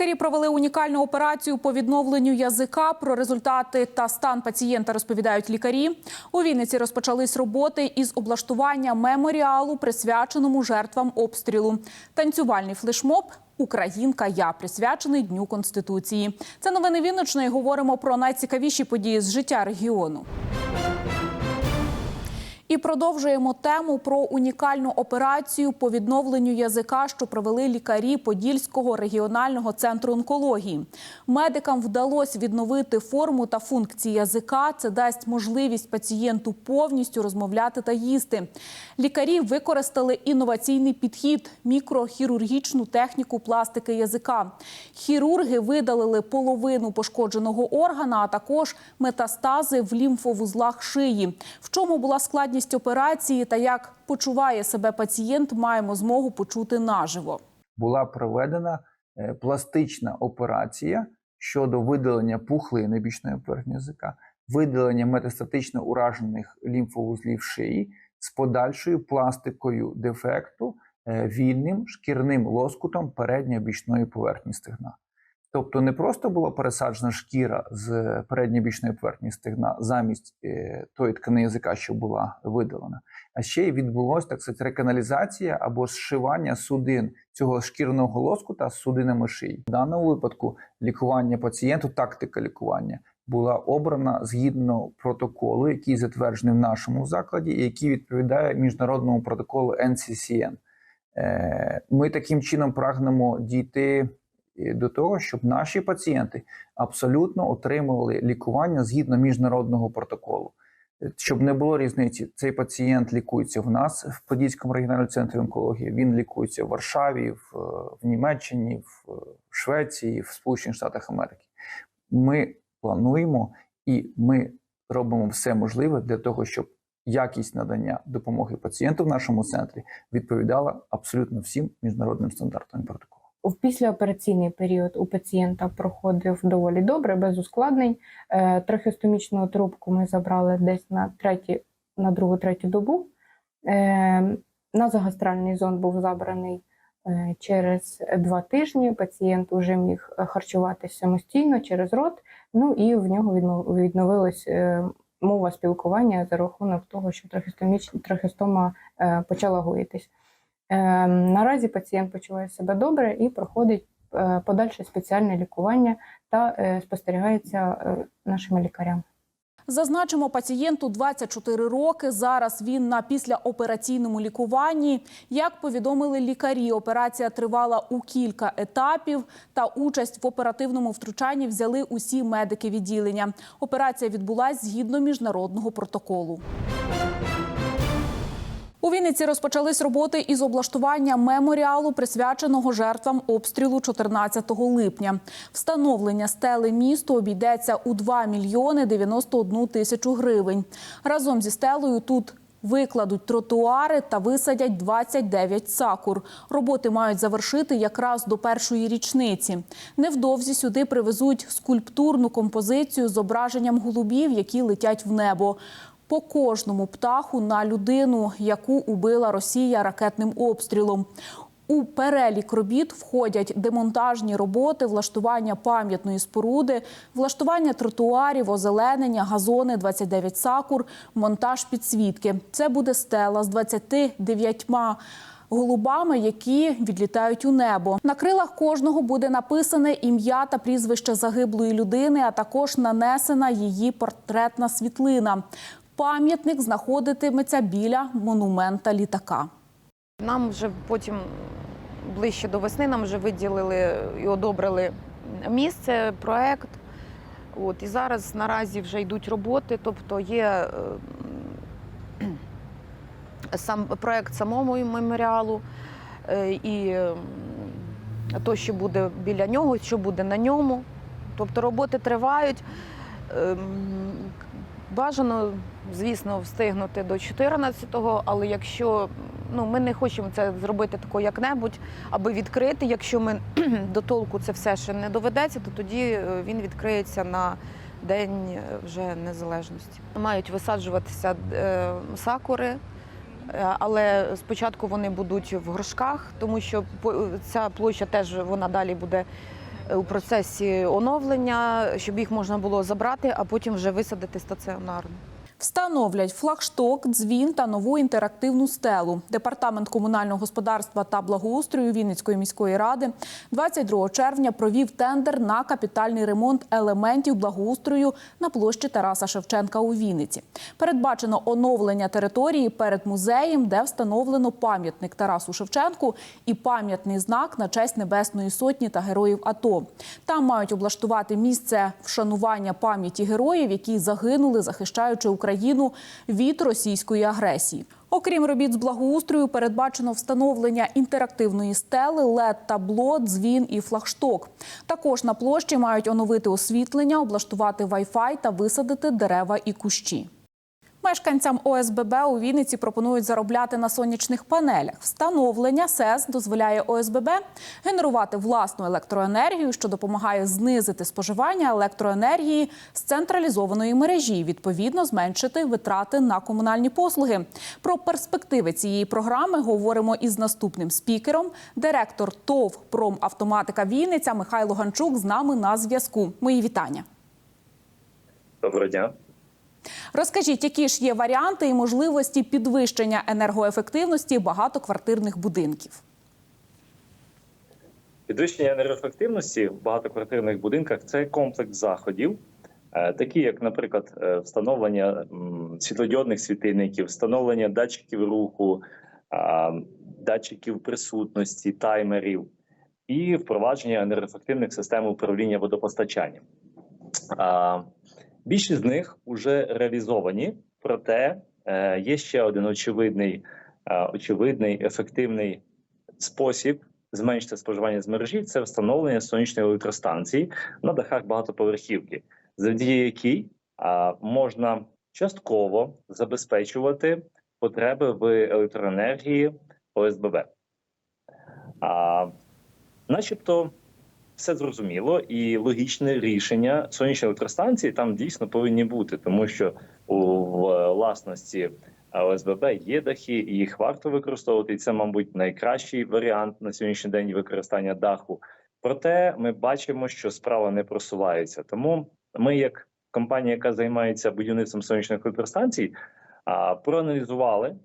Лікарі провели унікальну операцію по відновленню язика. Про результати та стан пацієнта розповідають лікарі. У Вінниці розпочались роботи із облаштування меморіалу, присвяченому жертвам обстрілу. Танцювальний флешмоб Українка я присвячений Дню Конституції. Це новини Вінничної. Говоримо про найцікавіші події з життя регіону. І продовжуємо тему про унікальну операцію по відновленню язика, що провели лікарі Подільського регіонального центру онкології. Медикам вдалося відновити форму та функції язика. Це дасть можливість пацієнту повністю розмовляти та їсти. Лікарі використали інноваційний підхід мікрохірургічну техніку пластики язика. Хірурги видалили половину пошкодженого органа, а також метастази в лімфовузлах шиї. В чому була складність операції та як почуває себе пацієнт, маємо змогу почути наживо. була проведена е, пластична операція щодо видалення пухлини бічної поверхні язика, видалення метастатично уражених лімфовузлів шиї з подальшою пластикою дефекту е, вільним шкірним лоскутом передньої бічної поверхні стегна. Тобто не просто була пересаджена шкіра з передньої бічної поверхні стегна замість е, тої ткани язика, що була видалена, а ще й відбулося так сказати, реканалізація або зшивання судин цього шкірного лоскута з судинами шиї. В даному випадку лікування пацієнту, тактика лікування була обрана згідно протоколу, який затверджений в нашому закладі, і який відповідає міжнародному протоколу NCCN. Е, Ми таким чином прагнемо дійти до того, щоб наші пацієнти абсолютно отримували лікування згідно міжнародного протоколу. Е, Щоб не було різниці, цей пацієнт лікується в нас в Подільському регіональному центрі онкології. Він лікується в Варшаві, в, е, в Німеччині, в е, Швеції, в Сполучених Штатах Америки. Ми плануємо і ми робимо все можливе для того, щоб якість надання допомоги пацієнту в нашому центрі відповідала абсолютно всім міжнародним стандартам і протоколам. В післяопераційний період у пацієнта проходив доволі добре, без ускладнень. Е, Трахеостомічну трубку ми забрали десь на треті, на другу третю добу. Е, Назогастральний зонд був забраний е, через два тижні. Пацієнт вже міг харчуватися самостійно через рот. Ну і в нього віднов- відновилась е, мова спілкування за рахунок того, що е, почала гоїтись. Е, Наразі пацієнт почуває себе добре і проходить е, подальше спеціальне лікування та е, спостерігається е, нашими лікарями. Зазначимо, пацієнту 24 роки. Зараз він на післяопераційному лікуванні. Як повідомили лікарі, операція тривала у кілька етапів. Та участь в оперативному втручанні взяли усі медики відділення. Операція відбулась згідно міжнародного протоколу. У Вінниці розпочались роботи із облаштування меморіалу, присвяченого жертвам обстрілу 14 липня. Встановлення стели місту обійдеться у 2 мільйони 91 тисячу гривень. Разом зі стелею тут викладуть тротуари та висадять 29 сакур. Роботи мають завершити якраз до першої річниці. Невдовзі сюди привезуть скульптурну композицію з зображенням голубів, які летять в небо по кожному птаху на людину, яку убила Росія ракетним обстрілом. У перелік робіт входять демонтажні роботи, влаштування пам'ятної споруди, влаштування тротуарів, озеленення, газони, 29 сакур, монтаж підсвітки. Це буде стела з 29 голубами, які відлітають у небо. На крилах кожного буде написане ім'я та прізвище загиблої людини, а також нанесена її портретна світлина. Пам'ятник знаходитиметься біля монумента літака. Нам вже потім ближче до весни нам вже виділили і одобрили місце, проект. От, і зараз наразі вже йдуть роботи, тобто є е, сам проект самому меморіалу е, і то, що буде біля нього, що буде на ньому. Тобто роботи тривають. Бажано, звісно, встигнути до 14-го, але якщо ну, ми не хочемо це зробити тако як-небудь, аби відкрити. Якщо ми до толку це все ще не доведеться, то тоді е, він відкриється на День е, вже незалежності. Мають висаджуватися е, сакури, але спочатку вони будуть в горшках, тому що ця площа теж вона далі буде у процесі оновлення, щоб їх можна було забрати, а потім вже висадити стаціонарно. Встановлять флагшток, дзвін та нову інтерактивну стелу. Департамент комунального господарства та благоустрою Вінницької міської ради 22 червня провів тендер на капітальний ремонт елементів благоустрою на площі Тараса Шевченка у Вінниці. Передбачено оновлення території перед музеєм, де встановлено пам'ятник Тарасу Шевченку і пам'ятний знак на честь Небесної Сотні та героїв АТО. Там мають облаштувати місце вшанування пам'яті героїв, які загинули, захищаючи Україну від російської агресії. Окрім робіт з благоустрою, передбачено встановлення інтерактивної стели, лед табло, дзвін і флагшток. Також на площі мають оновити освітлення, облаштувати вай-фай та висадити дерева і кущі. Мешканцям ОСББ у Вінниці пропонують заробляти на сонячних панелях. Встановлення СЕС дозволяє ОСББ генерувати власну електроенергію, що допомагає знизити споживання електроенергії з централізованої мережі, і, відповідно зменшити витрати на комунальні послуги. Про перспективи цієї програми говоримо із наступним спікером. Директор ТОВ «Промавтоматика Вінниця Михайло Ганчук з нами на зв'язку. Мої вітання. Доброго дня. Розкажіть, які ж є варіанти і можливості підвищення енергоефективності багатоквартирних будинків? Підвищення енергоефективності в багатоквартирних будинках це комплекс заходів, е, такі як, наприклад, е, встановлення світлодіодних світильників, встановлення датчиків руху, датчиків присутності, таймерів і впровадження енергоефективних систем управління водопостачанням. Більшість з них вже реалізовані, проте е, є ще один очевидний, е, очевидний ефективний спосіб зменшити споживання з мережі це встановлення сонячної електростанції на дахах багатоповерхівки, завдяки якій можна частково забезпечувати потреби в електроенергії ОСББ. А, начебто все зрозуміло і логічне рішення сонячної електростанції там дійсно повинні бути, тому що у власності ОСББ є дахи, і їх варто використовувати. І це, мабуть, найкращий варіант на сьогоднішній день використання даху. Проте ми бачимо, що справа не просувається. Тому ми, як компанія, яка займається будівництвом сонячних електростанцій, проаналізували,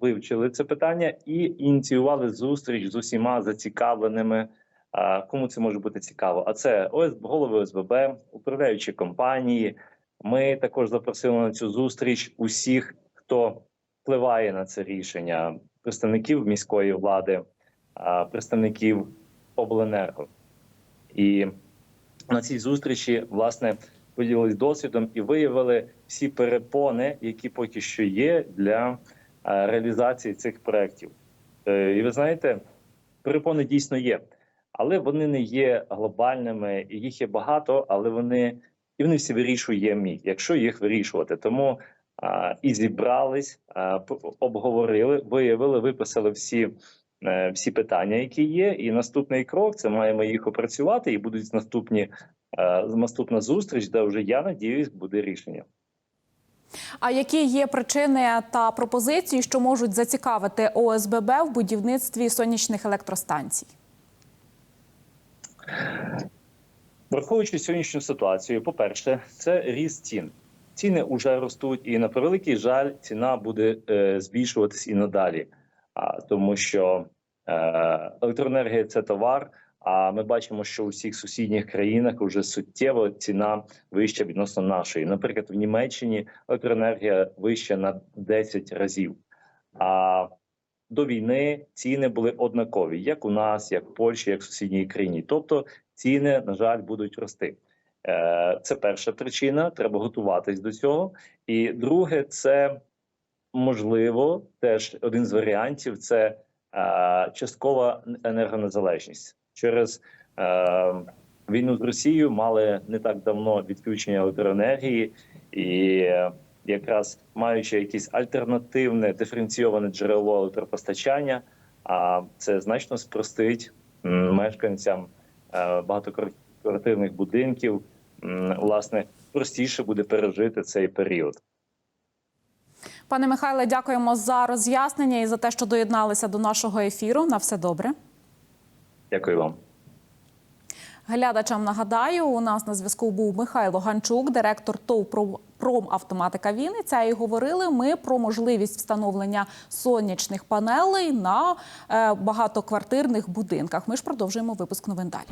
вивчили це питання і ініціювали зустріч з усіма зацікавленими. А, Кому це може бути цікаво? А це ОСБ, голови ОСББ, управляючі компанії. Ми також запросили на цю зустріч усіх, хто впливає на це рішення: представників міської влади, представників обленерго. І на цій зустрічі власне поділились досвідом і виявили всі перепони, які поки що є для реалізації цих проєктів. Е, І ви знаєте, перепони дійсно є, але вони не є глобальними. Їх є багато, але вони і вони всі вирішуємі, якщо їх вирішувати. Тому а, і зібрались, а, обговорили, виявили, виписали всі, е, всі питання, які є. І наступний крок це маємо їх опрацювати, і будуть наступні е, наступна зустріч, де вже я надіюсь, буде рішення. А які є причини та пропозиції, що можуть зацікавити ОСББ в будівництві сонячних електростанцій? Враховуючи сьогоднішню ситуацію, по-перше, це ріст цін. Ціни вже ростуть, і на превеликий жаль, ціна буде е, збільшуватись і надалі, а, тому що е, електроенергія це товар. А ми бачимо, що у всіх сусідніх країнах вже суттєво ціна вища відносно нашої. Наприклад, в Німеччині електроенергія вища на 10 разів. А до війни ціни були однакові, як у нас, як в Польщі, як в сусідній країні. Тобто ціни, на жаль, будуть рости. Е, Це перша причина. Треба готуватись до цього. І друге, це можливо теж один з варіантів це е, часткова енергонезалежність через е, війну з Росією. Мали не так давно відключення електроенергії, і якраз маючи якесь альтернативне диференційоване джерело електропостачання, а це значно спростить мешканцям е, багатоквартирних будинків власне простіше буде пережити цей період. Пане Михайле, дякуємо за роз'яснення і за те, що доєдналися до нашого ефіру. На все добре. Дякую вам. Глядачам нагадаю, у нас на зв'язку був Михайло Ганчук, директор ТОВ «Про- «Промавтоматика Вінниця. І говорили ми про можливість встановлення сонячних панелей на е, багатоквартирних будинках. Ми ж продовжуємо випуск новин далі.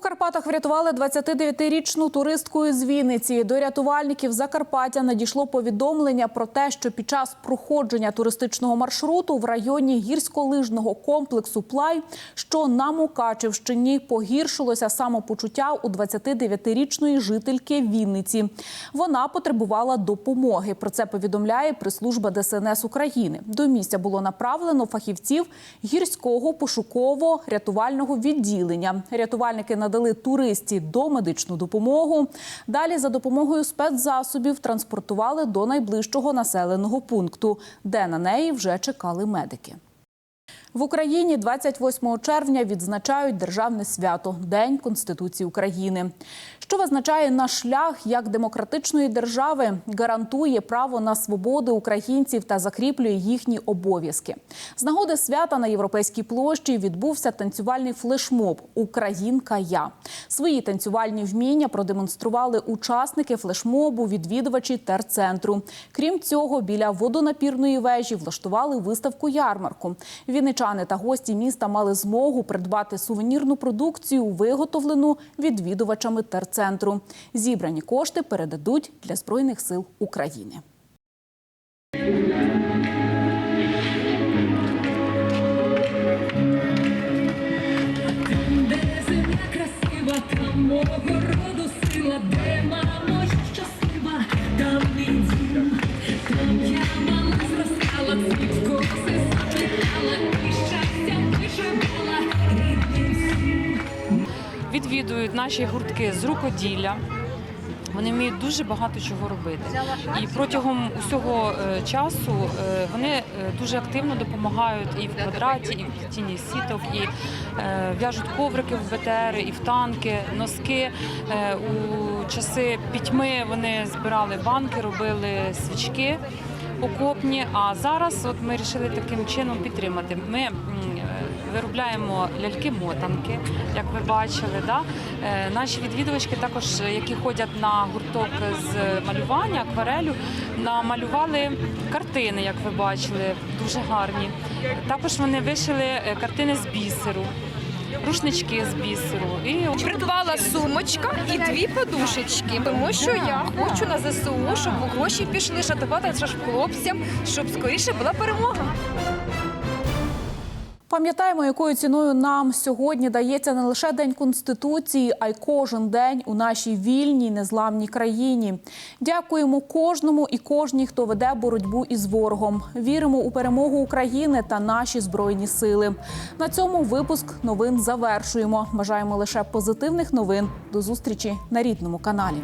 Карпатах врятували 29-річну туристку із Вінниці. До рятувальників Закарпаття надійшло повідомлення про те, що під час проходження туристичного маршруту в районі гірськолижного комплексу Плай, що на Мукачевщині, погіршилося самопочуття у 29-річної жительки Вінниці. Вона потребувала допомоги. Про це повідомляє прес-служба ДСНС України. До місця було направлено фахівців гірського пошуково-рятувального відділення. Рятувальники надали туристі домедичну допомогу. Далі за допомогою спецзасобів транспортували до найближчого населеного пункту, де на неї вже чекали медики. В Україні 28 червня відзначають державне свято День Конституції України, що визначає наш шлях як демократичної держави, гарантує право на свободи українців та закріплює їхні обов'язки. З нагоди свята на європейській площі відбувся танцювальний флешмоб Українка Я. Свої танцювальні вміння продемонстрували учасники флешмобу, відвідувачі терцентру. Крім цього, біля водонапірної вежі влаштували виставку ярмарку. Вінничани та гості міста мали змогу придбати сувенірну продукцію, виготовлену відвідувачами терцентру. Зібрані кошти передадуть для збройних сил України. Наші гуртки з рукоділля. Вони вміють дуже багато чого робити. І протягом усього е, часу е, вони е, дуже активно допомагають і в квадраті, і в плетінні сіток, і в'яжуть коврики в БТРи, і в танки, носки. У часи пітьми вони збирали банки, робили свічки окопні. А зараз от ми вирішили таким чином підтримати. Ми виробляємо ляльки-мотанки, як ви бачили. Да? Е, Наші відвідувачки також, які ходять на гурток з малювання, акварелю, намалювали картини, як ви бачили, дуже гарні. Також вони вишили е, картини з бісеру. Рушнички з бісеру і Придбала сумочка і дві подушечки, тому що я хочу на ЗСУ, щоб гроші пішли шатувати хлопцям, щоб скоріше була перемога. Пам'ятаємо, якою ціною нам сьогодні дається не лише День Конституції, а й кожен день у нашій вільній незламній країні. Дякуємо кожному і кожній, хто веде боротьбу із ворогом. Віримо у перемогу України та наші збройні сили. На цьому випуск новин завершуємо. Бажаємо лише позитивних новин. До зустрічі на рідному каналі.